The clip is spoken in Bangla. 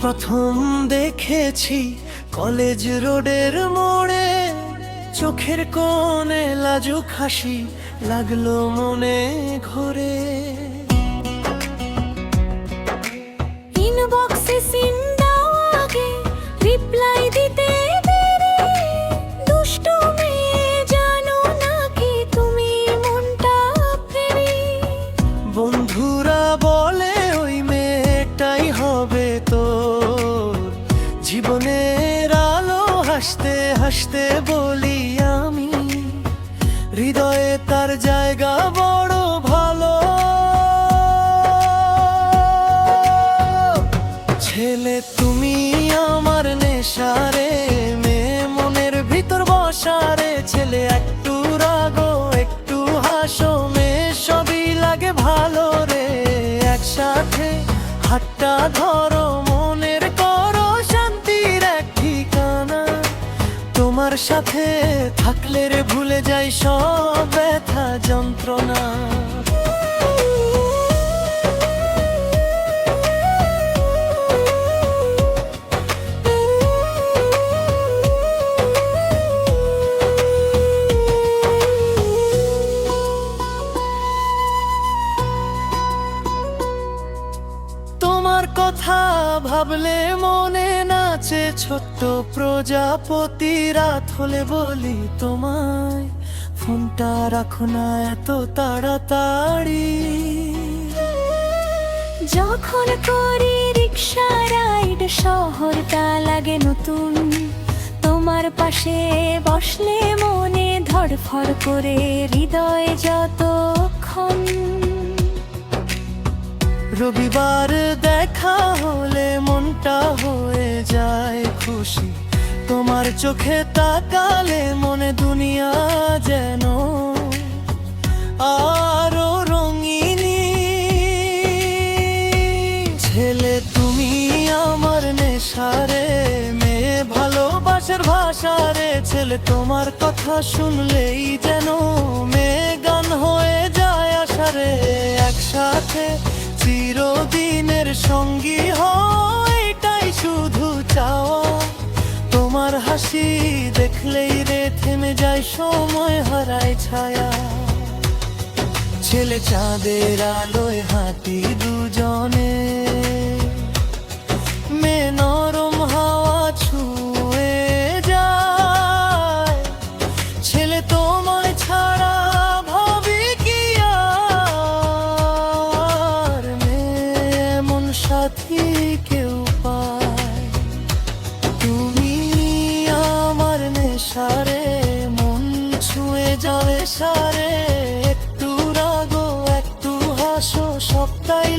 প্রথম দেখেছি কলেজ রোডের মোড়ে। চোখের কোণে লাজুক হাসি লাগল মনে ঘরে। হাসতে বলি আমি, হৃদয়ে তার জায়গা বড় ভালো। ছেলে তুমি আমার নেশারে, মেয়ে মনের ভিতর বসারে। ছেলে একটু রাগো, একটু হাসো, মেয়ে সবই লাগে ভালো রে। একসাথে হাতটা ধরো তোমার সাথে থাকলে রে ভুলে যাই সব ব্যথা যন্ত্রণা। তোমার কথা ভাবলে মনে নাচে ছোট্ট প্রজাপতি। রাত হলে বলি তোমায় ফোনটা রাখো না এত তাড়াতাড়ি। যখন করি রিক্সা রাইড শহরটা লাগে নতুন। তোমার পাশে বসলে মনে ধড়ফড় করে হৃদয় যতক্ষণ। রবিবার দেখা হলে মনটা হয়ে যায় খুশি। তোমার চোখে তাকালে মনে দুনিয়া যেন আরও রঙিনী। ছেলে, তুমি আমার নেশারে, মেয়ে ভালোবাসার ভাষারে। ছেলে, তোমার কথা শুনলেই যেন মেয়ে গান হয়ে যায় আশারে। একসাথে চিরদিনের সঙ্গী হয় শুধু চাওয়া। তোমার হাসি দেখলেই রে থেমে যায় সময়, হারায় ছায়া। ছেলে চাঁদের আলোয় হাতি দুজনে। সারে একটু রাগো একটু হাসো সবটাই